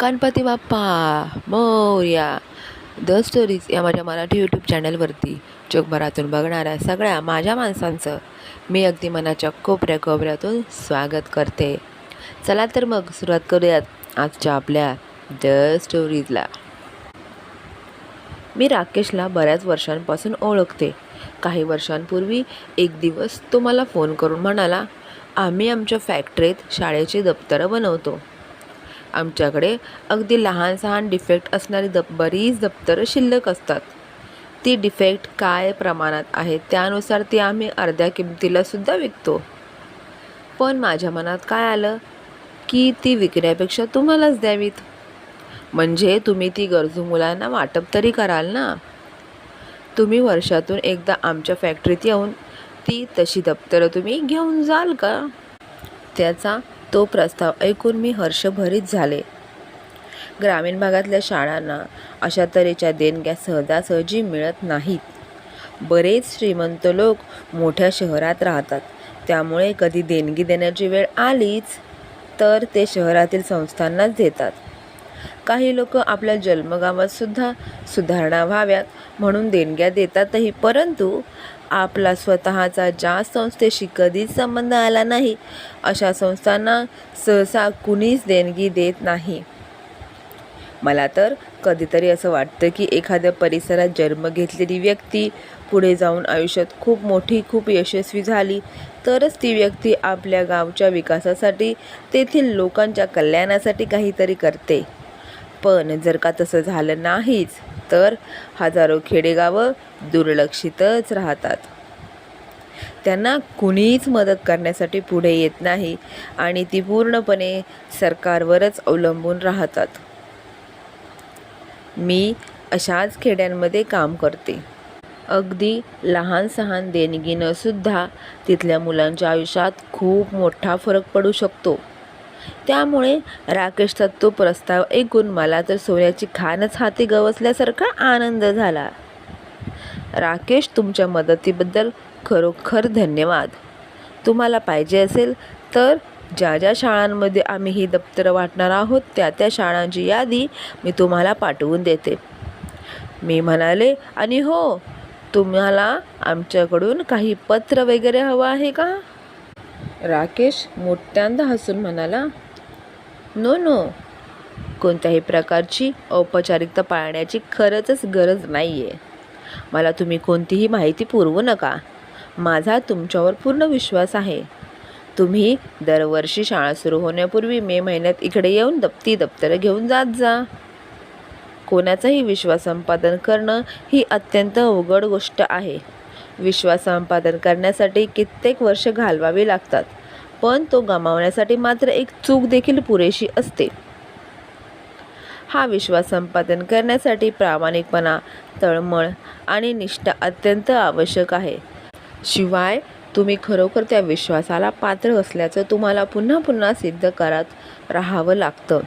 Ganpati Bappa Morya the stories या माझ्या Marathi YouTube चॅनलवरती जगभरातून बघणाऱ्या सगळ्या माझ्या माणसांचं मी अगदी मनाच्या कोपऱ्या कोपऱ्यातून स्वागत करते. चला तर मग सुरुवात करूयात आजच्या आपल्या द स्टोरीजला मी राकेशला बऱ्याच वर्षांपासून ओळखते. काही वर्षांपूर्वी एक दिवस तो मला फोन करून म्हणाला आम्ही आमच्या फॅक्टरीत शाळेची दप्तरं बनवतो. आमच्याकडे अगदी लहान सहान डिफेक्ट असणारी दप बरीच दप्तरं शिल्लक असतात. ती डिफेक्ट काय प्रमाणात आहे त्यानुसार ती आम्ही अर्ध्या किमतीला सुद्धा विकतो. पण माझ्या मनात काय आलं? की ती विकण्यापेक्षा तुम्हालाच द्यावीत. म्हणजे तुम्ही ती गरजू मुलांना वाटप तरी कराल ना? तुम्ही वर्षातून एकदा आमच्या फॅक्टरीत येऊन ती तशी दप्तरं तुम्ही घेऊन जाल का? त्याचा तो प्रस्ताव ऐकून मी हर्षभरीत झाले. ग्रामीण भागातल्या शाळांना अशा तऱ्हेच्या देणग्या सहजासहजी मिळत नाहीत. बरेच श्रीमंत लोक मोठ्या शहरात राहतात. त्यामुळे कधी देणगी देण्याची वेळ आलीच तर ते शहरातील संस्थांनाच देतात. काही लोक आपल्या जन्मगावातसुद्धा सुधारणा व्हाव्यात म्हणून देणग्या देतातही परंतु आपला स्वतःचा ज्या संस्थेशी कधीच संबंध आला नाही अशा संस्थांना सहसा कुणीच देणगी देत नाही. मला तर कधीतरी असं वाटतं की एखाद्या परिसरात जन्म घेतलेली व्यक्ती पुढे जाऊन आयुष्यात खूप मोठी खूप यशस्वी झाली तरच ती व्यक्ती आपल्या गावच्या विकासासाठी तेथील लोकांच्या कल्याणासाठी काहीतरी करते. पण जर का तसं झालं नाहीच तर हजारो खेडेगावं दुर्लक्षितच राहतात. त्यांना कुणीच मदत करण्यासाठी पुढे येत नाही आणि ती पूर्णपणे सरकारवरच अवलंबून राहतात. मी अशाच खेड्यांमध्ये काम करते. अगदी लहान सहान देणगीनंसुद्धा तिथल्या मुलांच्या आयुष्यात खूप मोठा फरक पडू शकतो. त्यामुळे राकेशचा तो प्रस्ताव ऐकून मला तर सोन्याची खानच हाती गवसल्यासारखा आनंद झाला. राकेश तुमच्या मदतीबद्दल खरोखर धन्यवाद. तुम्हाला पाहिजे असेल तर ज्या ज्या शाळांमध्ये आम्ही ही दप्तरं वाटणार आहोत त्या त्या शाळांची यादी मी तुम्हाला पाठवून देते. मी म्हणाले आणि हो तुम्हाला आमच्याकडून काही पत्र वगैरे हवं आहे का? राकेश मोठ्यांदा हसून म्हणाला नो नो. कोणत्याही प्रकारची औपचारिकता पाळण्याची खरंच गरज नाही आहे मला तुम्ही कोणतीही माहिती पुरवू नका. माझा तुमच्यावर पूर्ण विश्वास आहे. तुम्ही दरवर्षी शाळा सुरू होण्यापूर्वी मे महिन्यात इकडे येऊन दप्ती दप्तरं घेऊन जात जा. कोणाचाही विश्वास संपादन करणं ही अत्यंत अवघड गोष्ट आहे. विश्वास संपादन करण्यासाठी कित्येक वर्ष घालवावी लागतात. पण तो गमावण्यासाठी मात्र एक चूक देखील पुरेशी असते. हा विश्वास संपादन करण्यासाठी प्रामाणिकपणा तळमळ आणि निष्ठा अत्यंत आवश्यक आहे. शिवाय तुम्ही खरोखर त्या विश्वासाला पात्र असल्याचं तुम्हाला पुन्हा पुन्हा सिद्ध करत राहावं लागतं.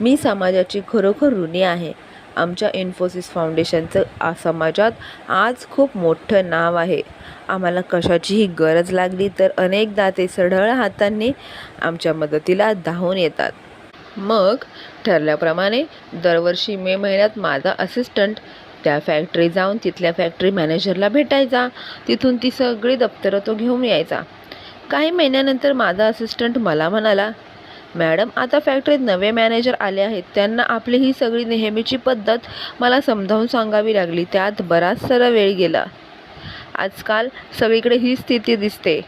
मी समाजाची खरोखर ऋणी आहे. आमच्या इन्फोसिस फाउंडेशनचं समाजात आज खूप मोठं नाव आहे. आम्हाला कशाचीही गरज लागली तर अनेकदा ते सढळ हातांनी आमच्या मदतीला धावून येतात. मग ठरल्याप्रमाणे दरवर्षी मे महिन्यात माझा असिस्टंट त्या फॅक्टरी जाऊन तिथल्या फॅक्टरी मॅनेजरला भेटायचा. तिथून ती सगळी दप्तरं तो घेऊन यायचा. काही महिन्यानंतर माझा असिस्टंट मला म्हणाला मॅडम आता फॅक्टरीत नवे मॅनेजर आले आहेत. त्यांना आपली ही सगळी नेहमीची पद्धत मला समजावून सांगावी लागली. त्यात बराच सारा वेळ गेला. आजकाल सगळीकडे ही स्थिती दिसते.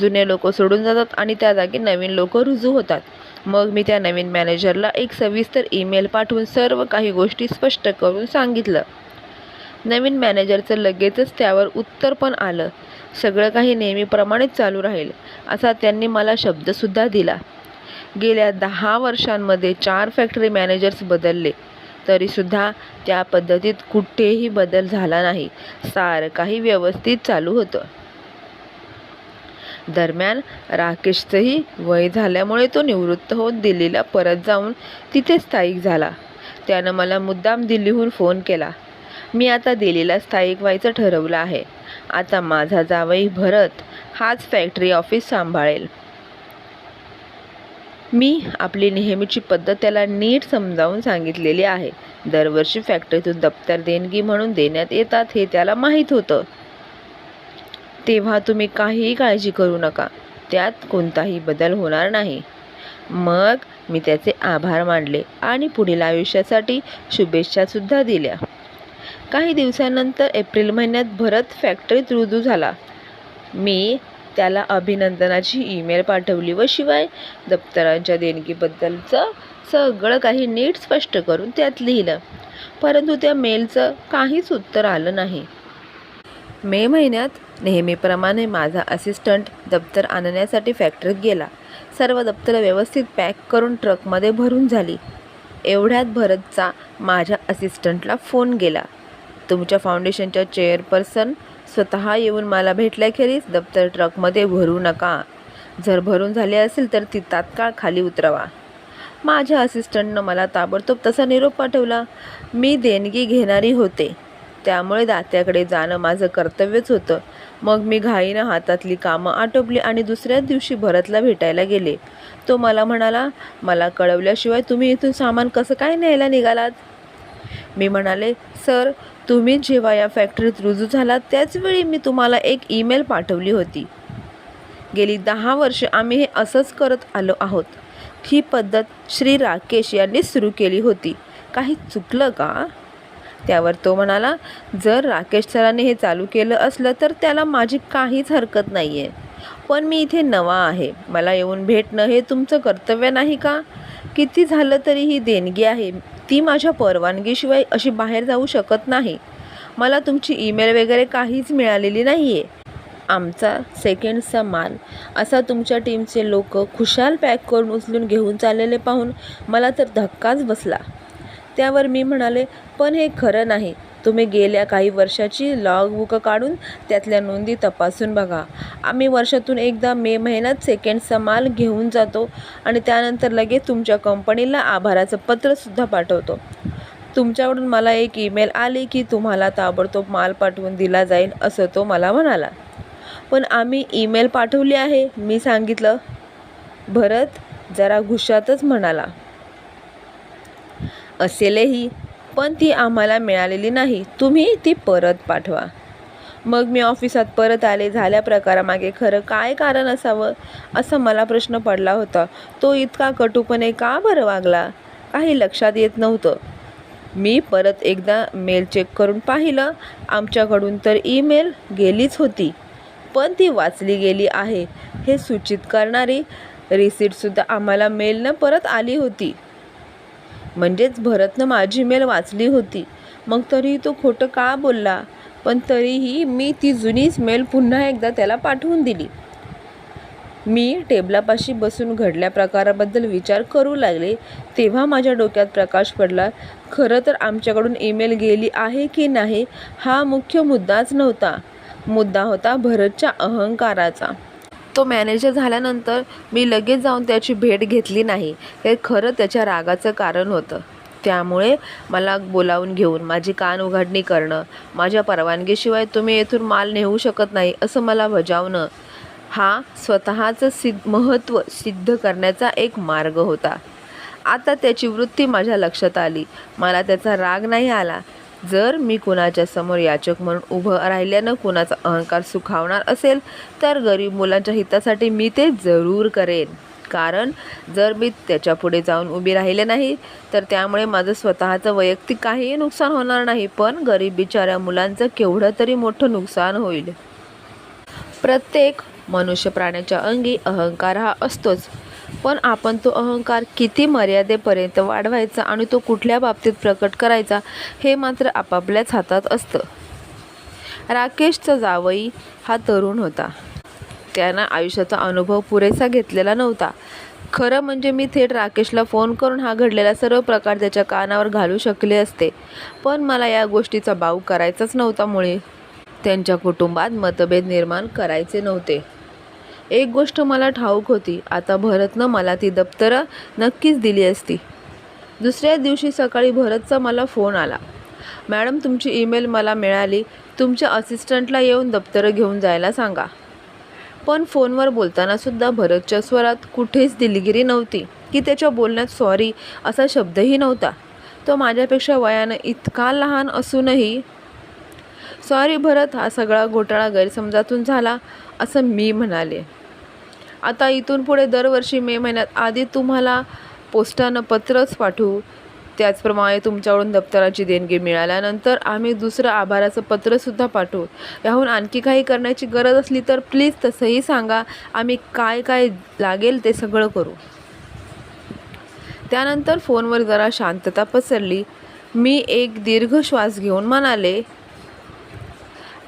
जुने लोक सोडून जातात आणि त्या जागी नवीन लोक रुजू होतात. मग मी त्या नवीन मॅनेजरला एक सविस्तर ईमेल पाठवून सर्व काही गोष्टी स्पष्ट करून सांगितलं. नवीन मॅनेजरचं लगेचच त्यावर उत्तर पण आलं. सगळं काही नेहमीप्रमाणेच चालू राहील असा त्यांनी मला शब्दसुद्धा दिला. गेल्या दहा वर्षांमध्ये चार फॅक्टरी मॅनेजर्स बदलले. तरीसुद्धा त्या पद्धतीत कुठेही बदल झाला नाही. सारं काही व्यवस्थित चालू होतं. दरम्यान राकेशचंही वय झाल्यामुळे तो निवृत्त होत दिल्लीला परत जाऊन तिथे स्थायिक झाला. त्यानं मला मुद्दाम दिल्लीहून फोन केला. मी आता दिल्लीला स्थायिक व्हायचं ठरवलं आहे. आता माझा जावई भरत हाच फॅक्टरी ऑफिस सांभाळेल. मी आपली नेहमीची पद्धत त्याला नीट समजावून सांगितलेली आहे. दरवर्षी फॅक्टरीतून दप्तर देणगी म्हणून देण्यात येतात हे त्याला माहीत होतं. तेव्हा तुम्ही काहीही काळजी करू नका. त्यात कोणताही बदल होणार नाही. मग मी त्याचे आभार मानले आणि पुढील आयुष्यासाठी शुभेच्छासुद्धा दिल्या. काही दिवसानंतर एप्रिल महिन्यात भरत फॅक्टरीत रुजू झाला. मी त्याला अभिनंदनाची ईमेल पाठवली व शिवाय दप्तरांच्या देणगीबद्दलचं सगळं काही नीट स्पष्ट करून त्यात लिहिलं. परंतु त्या मेलचं काहीच उत्तर आलं नाही. मे महिन्यात नेहमीप्रमाणे माझा असिस्टंट दप्तर आणण्यासाठी फॅक्टरीत गेला. सर्व दप्तरं व्यवस्थित पॅक करून ट्रकमध्ये भरून झाली. एवढ्यात भरतचा माझ्या असिस्टंटला फोन गेला. तुमच्या फाउंडेशनच्या चेअरपर्सन स्वतः येऊन मला भेटल्याखेरीज दप्तर ट्रकमध्ये भरू नका. जर भरून झाले असेल तर ती तात्काळ खाली उतरवा. माझ्या असिस्टंटनं मला ताबडतोब तसा निरोप पाठवला. मी देणगी घेणारी होते. त्यामुळे दात्याकडे जाणं माझं कर्तव्यच होतं. मग मी घाईनं हातातली कामं आटोपली आणि दुसऱ्याच दिवशी भरतला भेटायला गेले. तो मला म्हणाला मला कळवल्याशिवाय तुम्ही इथून सामान कसं काय न्यायला निघालात? मी म्हणाले सर तुम्ही जेव्हा या फॅक्टरीत रुजू झालात त्याचवेळी मी तुम्हाला एक ईमेल पाठवली होती. गेली दहा वर्ष आम्ही हे असंच करत आलो आहोत. ही पद्धत श्री राकेश यांनी सुरू केली होती. काही चुकलं का? त्यावर तो म्हणाला जर राकेश सरांनी हे चालू केलं असलं तर त्याला माझी काहीच हरकत नाही आहे पण मी इथे नवा आहे. मला येऊन भेटणं हे तुमचं कर्तव्य नाही का? किती झालं तरी ही देणगी आहे. ती माझ्या परवानगीशिवाय अशी बाहेर जाऊ शकत नाही. मला तुमची ईमेल वगैरे काहीच मिळालेली नाही आहे आमचा सेकंडचा माल असा तुमच्या टीमचे लोक खुशाल पॅक करून उचलून घेऊन चाललेले पाहून मला तर धक्काच बसला. त्यावर मी म्हणाले पण हे खरं नाही. तुम्ही गेल्या काही वर्षाची लॉग बुक काढून त्यातल्या नोंदी तपासून बघा. आम्ही वर्षातून एकदा मे महिन्यात सेकंडचा माल घेऊन जातो आणि त्यानंतर लगेच तुमच्या कंपनीला आभाराचं पत्रसुद्धा पाठवतो. तुमच्याकडून मला एक ईमेल आली की तुम्हाला ताबडतोब माल पाठवून दिला जाईल असं तो मला म्हणाला. पण आम्ही ईमेल पाठवली आहे मी सांगितलं. भरत जरा घुशातच म्हणाला. असेलही. पण ती आम्हाला मिळालेली नाही. तुम्ही ती परत पाठवा. मग मी ऑफिसात परत आले. झाल्या प्रकारामागे खरं काय कारण असावं? असा मला प्रश्न पडला होता. तो इतका कटूपणे का बरं वागला? काही लक्षात येत नव्हतं. मी परत एकदा मेल चेक करून पाहिलं. आमच्याकडून तर ईमेल गेलीच होती. पण ती वाचली गेली आहे. हे सूचित करणारी रिसिटसुद्धा आम्हाला मेलनं परत आली होती. म्हणजेच भरतनं माझी मेल वाचली होती. मग तरीही तो खोटं का बोलला? पण तरीही मी ती जुनीच मेल पुन्हा एकदा त्याला पाठवून दिली. मी टेबलापाशी बसून घडल्या प्रकाराबद्दल विचार करू लागले. तेव्हा माझ्या डोक्यात प्रकाश पडला खरं तर आमच्याकडून ईमेल गेली आहे की नाही? हा मुख्य मुद्दाच नव्हता. मुद्दा होता भरतच्या अहंकाराचा. तो मॅनेजर झाल्यानंतर मी लगेच जाऊन त्याची भेट घेतली नाही. हे खरं त्याच्या रागाचं कारण होतं. त्यामुळे मला बोलावून घेऊन माझी कान उघडणी करणं माझ्या परवानगीशिवाय तुम्ही येथून माल नेऊ शकत नाही असं मला बजावणं हा स्वतःचं सिद्ध महत्त्व सिद्ध करण्याचा एक मार्ग होता. आता त्याची वृत्ती माझ्या लक्षात आली. मला त्याचा राग नाही आला. जर मी कुणाच्या समोर याचक म्हणून उभं राहिल्यानं कुणाचा अहंकार सुखावणार असेल तर गरीब मुलांच्या हितासाठी मी ते जरूर करेन. कारण जर मी त्याच्या पुढे जाऊन उभी राहिले नाही तर त्यामुळे माझं स्वतःचं वैयक्तिक काहीही नुकसान होणार नाही पण गरीब बिचाऱ्या मुलांचं केवढं तरी मोठं नुकसान होईल. प्रत्येक मनुष्य प्राण्याच्या अंगी अहंकार हा असतोच. पण आपण तो अहंकार किती मर्यादेपर्यंत वाढवायचा आणि तो कुठल्या बाबतीत प्रकट करायचा हे मात्र आपापल्याच हातात असतं. राकेशचा जावई हा तरुण होता. त्यानं आयुष्याचा अनुभव पुरेसा घेतलेला नव्हता. खरं म्हणजे मी थेट राकेशला फोन करून हा घडलेला सर्व प्रकार त्याच्या कानावर घालू शकले असते पण मला या गोष्टीचा बाऊ करायचाच नव्हता मुळे. त्यांच्या कुटुंबात मतभेद निर्माण करायचे नव्हते. एक गोष्ट मला ठाऊक होती. आता भरतनं मला ती दप्तरं नक्कीच दिली असती. दुसऱ्या दिवशी सकाळी भरतचा मला फोन आला. मॅडम तुमची ईमेल मला मिळाली. तुमच्या असिस्टंटला येऊन दप्तरं घेऊन जायला सांगा. पण फोनवर बोलताना सुद्धा भरतच्या स्वरात कुठेच दिलगिरी नव्हती की त्याच्या बोलण्यात सॉरी असा शब्दही नव्हता. तो माझ्यापेक्षा वयानं इतका लहान असूनही सॉरी भरत हा सगळा घोटाळा गैरसमजातून झाला असं मी म्हणाले. आता इथून पुढे दरवर्षी मे महिन्यात आधी तुम्हाला पोस्टानं पत्रच पाठवू. त्याचप्रमाणे तुमच्याकडून दप्तराची देणगी मिळाल्यानंतर आम्ही दुसरं आभाराचं पत्रसुद्धा पाठवू. याहून आणखी काही करण्याची गरज असली तर प्लीज तसंही सांगा. आम्ही काय काय लागेल ते सगळं करू. त्यानंतर फोनवर जरा शांतता पसरली. मी एक दीर्घ श्वास घेऊन म्हणाले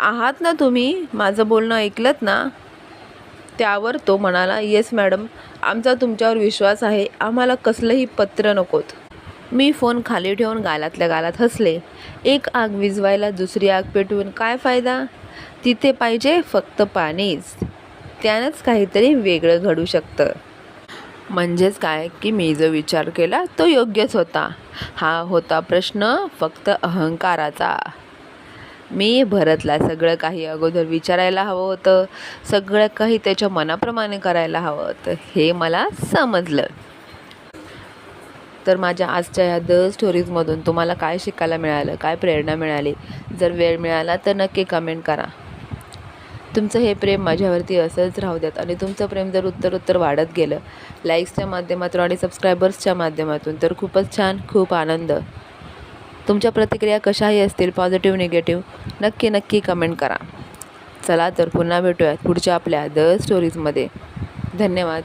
आहात ना तुम्ही? माझं बोलणं ऐकलत ना? त्यावर तो म्हणाला येस मॅडम. आमचा तुमच्यावर विश्वास आहे. आम्हाला कसलंही पत्र नकोत. मी फोन खाली ठेवून गालातल्या गालात हसले. एक आग विझवायला दुसरी आग पेटवून काय फायदा? तिथे पाहिजे फक्त पाणीच. त्यानंच काहीतरी वेगळं घडू शकतं. म्हणजेच काय? की मी जो विचार केला तो योग्यच होता. हा होता प्रश्न फक्त अहंकाराचा. मी भरतला सगळं काही अगोदर विचारायला हवं होतं. सगळं काही त्याच्या मनाप्रमाणे करायला हवं होतं. हे मला समजलं. तर माझ्या आजच्या ह्या द स्टोरीजमधून तुम्हाला काय शिकायला मिळालं काय प्रेरणा मिळाली? जर वेळ मिळाला तर नक्की कमेंट करा. तुमचं हे प्रेम माझ्यावरती असंच राहू द्यात आणि तुमचं प्रेम जर उत्तर उत्तर वाढत गेलं लाईक्सच्या माध्यमातून आणि सबस्क्रायबर्सच्या माध्यमातून तर खूपच छान खूप आनंद. तुमच्या प्रतिक्रिया कशाही असतील पॉझिटिव्ह निगेटिव्ह नक्की नक्की कमेंट करा. चला तर पुन्हा भेटूयात पुढच्या आपल्या द स्टोरीजमध्ये धन्यवाद.